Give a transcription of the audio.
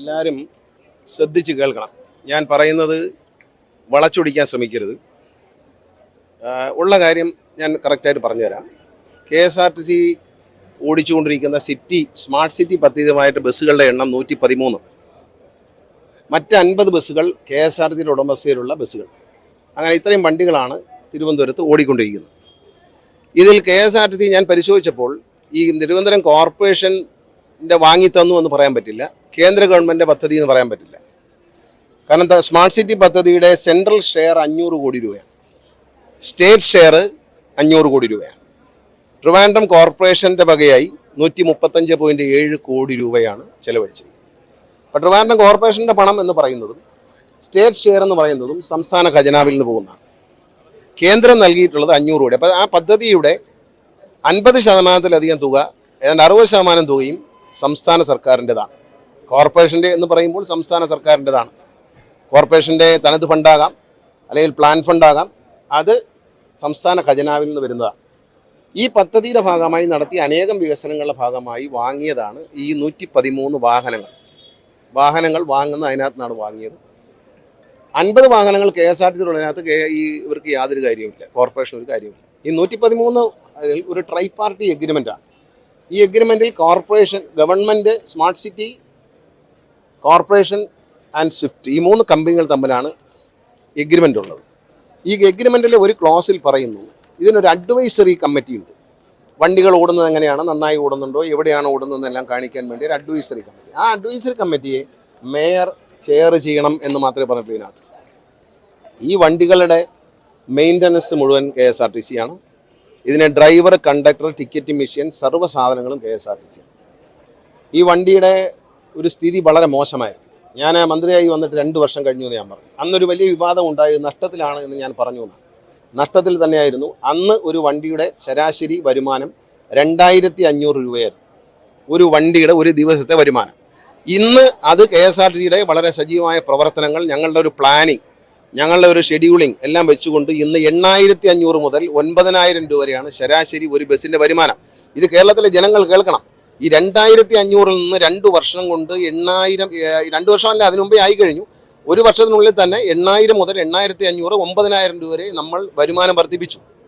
എല്ലാവരും ശ്രദ്ധിച്ച് കേൾക്കണം. ഞാൻ പറയുന്നത് വളച്ചൊടിക്കാൻ ശ്രമിക്കരുത്. ഉള്ള കാര്യം ഞാൻ കറക്റ്റായിട്ട് പറഞ്ഞുതരാം. K S R T C ഓടിച്ചുകൊണ്ടിരിക്കുന്ന city smart city പദ്ധതിയുമായിട്ട് ബസ്സുകളുടെ എണ്ണം നൂറ്റി പതിമൂന്ന് മറ്റ് അൻപത് ബസ്സുകൾ കെ എസ് ആർ സിയുടെ ഉടമസ്ഥയിലുള്ള ബസ്സുകൾ. അങ്ങനെ ഇത്രയും വണ്ടികളാണ് തിരുവനന്തപുരത്ത് ഓടിക്കൊണ്ടിരിക്കുന്നത്. ഇതിൽ K S R T C ഞാൻ പരിശോധിച്ചപ്പോൾ ഈ തിരുവനന്തപുരം കോർപ്പറേഷന്റെ വാങ്ങിത്തന്നു എന്ന് പറയാൻ പറ്റില്ല. കേന്ദ്ര ഗവൺമെന്റ് പദ്ധതി എന്ന് പറയാൻ പറ്റില്ല. കാരണം എന്താ സ്മാർട്ട് സിറ്റി പദ്ധതിയുടെ സെൻട്രൽ ഷെയർ അഞ്ഞൂറ് കോടി രൂപയാണ്. സ്റ്റേറ്റ് ഷെയർ അഞ്ഞൂറ് കോടി രൂപയാണ്. ട്രിവാൻഡ്രം കോർപ്പറേഷന്റെ വകയായി നൂറ്റി മുപ്പത്തഞ്ച് പോയിന്റ് ഏഴ് കോടി രൂപയാണ് ചെലവഴിച്ചിരിക്കുന്നത്. അപ്പോൾ ട്രിവാൻഡ്രം കോർപ്പറേഷന്റെ പണം എന്ന് പറയുന്നതും സ്റ്റേറ്റ് ഷെയർ എന്ന് പറയുന്നതും സംസ്ഥാന ഖജനാവിൽ നിന്ന് പോകുന്നതാണ്. കേന്ദ്രം നൽകിയിട്ടുള്ളത് അഞ്ഞൂറ് കോടി. അപ്പോൾ ആ പദ്ധതിയുടെ അൻപത് ശതമാനത്തിലധികം തുക ഏതാണ്ട് അറുപത് ശതമാനം തുകയും സംസ്ഥാന സർക്കാരിന്റെതാണ് കോർപ്പറേഷന്റെ എന്ന് പറയുമ്പോൾ സംസ്ഥാന സർക്കാരിന്റെതാണ്. കോർപ്പറേഷന്റെ തനത് ഫണ്ടാകാം അല്ലെങ്കിൽ പ്ലാൻ ഫണ്ടാകാം അത് സംസ്ഥാന ഖജനാവിൽ നിന്ന് വരുന്നതാണ്. ഈ പദ്ധതിയുടെ ഭാഗമായി നടത്തിയ അനേകം വികസനങ്ങളുടെ ഭാഗമായി വാങ്ങിയതാണ് ഈ നൂറ്റി പതിമൂന്ന് വാഹനങ്ങൾ. വാഹനങ്ങൾ വാങ്ങുന്ന അതിനകത്ത് നിന്നാണ് വാങ്ങിയത്. അൻപത് വാഹനങ്ങൾ കെ എസ് ആർ ടി സിയിലുള്ളതിനകത്ത് കെ ഈ ഇവർക്ക് യാതൊരു കാര്യവുമില്ല. കോർപ്പറേഷൻ ഒരു കാര്യമില്ല ഈ നൂറ്റി പതിമൂന്ന് ഒരു ട്രൈ പാർട്ടി എഗ്രിമെന്റാണ് ഈ എഗ്രിമെന്റിൽ corporation government smart city corporation and swift ഈ മൂന്ന് കമ്പനികൾ തമ്മിലാണ് എഗ്രിമെന്റ് ഉള്ളത്. ഈ എഗ്രിമെന്റിലെ ഒരു ക്ലോസിൽ പറയുന്നു ഇതിനൊരു അഡ്വൈസറി കമ്മിറ്റി ഉണ്ട്. വണ്ടികൾ ഓടുന്നത് എങ്ങനെയാണ്? നന്നായി ഓടുന്നുണ്ടോ? എവിടെയാണ് ഓടുന്നതെന്നെല്ലാം കാണിക്കാൻ വേണ്ടി ഒരു അഡ്വൈസറി കമ്മിറ്റി ആ അഡ്വൈസറി കമ്മിറ്റിയെ മേയർ ചെയർ ചെയ്യണം എന്ന് മാത്രമേ പറഞ്ഞിട്ടുള്ളൂ ഇതിനകത്ത്. ഈ വണ്ടികളുടെ മെയിന്റനൻസ് മുഴുവൻ K S R T C ആണ്. ഇതിനെ ഡ്രൈവർ കണ്ടക്ടർ ടിക്കറ്റ് മെഷീൻ സർവ സാധനങ്ങളും K S R T C ഈ വണ്ടിയുടെ ഒരു സ്ഥിതി വളരെ മോശമായിരുന്നു. ഞാൻ മന്ത്രിയായി വന്നിട്ട് രണ്ട് വർഷം കഴിഞ്ഞു എന്ന് ഞാൻ പറഞ്ഞു. അന്നൊരു വലിയ വിവാദം ഉണ്ടായി നഷ്ടത്തിലാണ് എന്ന് ഞാൻ പറഞ്ഞു എന്നാണ്. നഷ്ടത്തിൽ തന്നെയായിരുന്നു. അന്ന് ഒരു വണ്ടിയുടെ ശരാശരി വരുമാനം രണ്ടായിരത്തി അഞ്ഞൂറ് രൂപയായിരുന്നു. ഒരു വണ്ടിയുടെ ഒരു ദിവസത്തെ വരുമാനം. ഇന്ന് അത് കെ എസ് ആർ ടിയുടെ വളരെ സജീവമായ പ്രവർത്തനങ്ങൾ ഞങ്ങളുടെ ഒരു പ്ലാനിങ് ഞങ്ങളുടെ ഒരു ഷെഡ്യൂളിംഗ് എല്ലാം വെച്ചുകൊണ്ട് ഇന്ന് എണ്ണായിരത്തി അഞ്ഞൂറ് മുതൽ ഒൻപതിനായിരം രൂപ വരെയാണ് ശരാശരി ഒരു ബസ്സിന്റെ വരുമാനം. ഇത് കേരളത്തിലെ ജനങ്ങൾ കേൾക്കണം. ഈ രണ്ടായിരത്തി അഞ്ഞൂറിൽ നിന്ന് രണ്ട് വർഷം കൊണ്ട് എണ്ണായിരം രണ്ട് വർഷമല്ല അതിനു മുമ്പേ ആയി കഴിഞ്ഞു. ഒരു വർഷത്തിനുള്ളിൽ തന്നെ എണ്ണായിരം മുതൽ എണ്ണായിരത്തി അഞ്ഞൂറ് ഒമ്പതിനായിരം രൂപ വരെ നമ്മൾ വരുമാനം വർദ്ധിപ്പിച്ചു.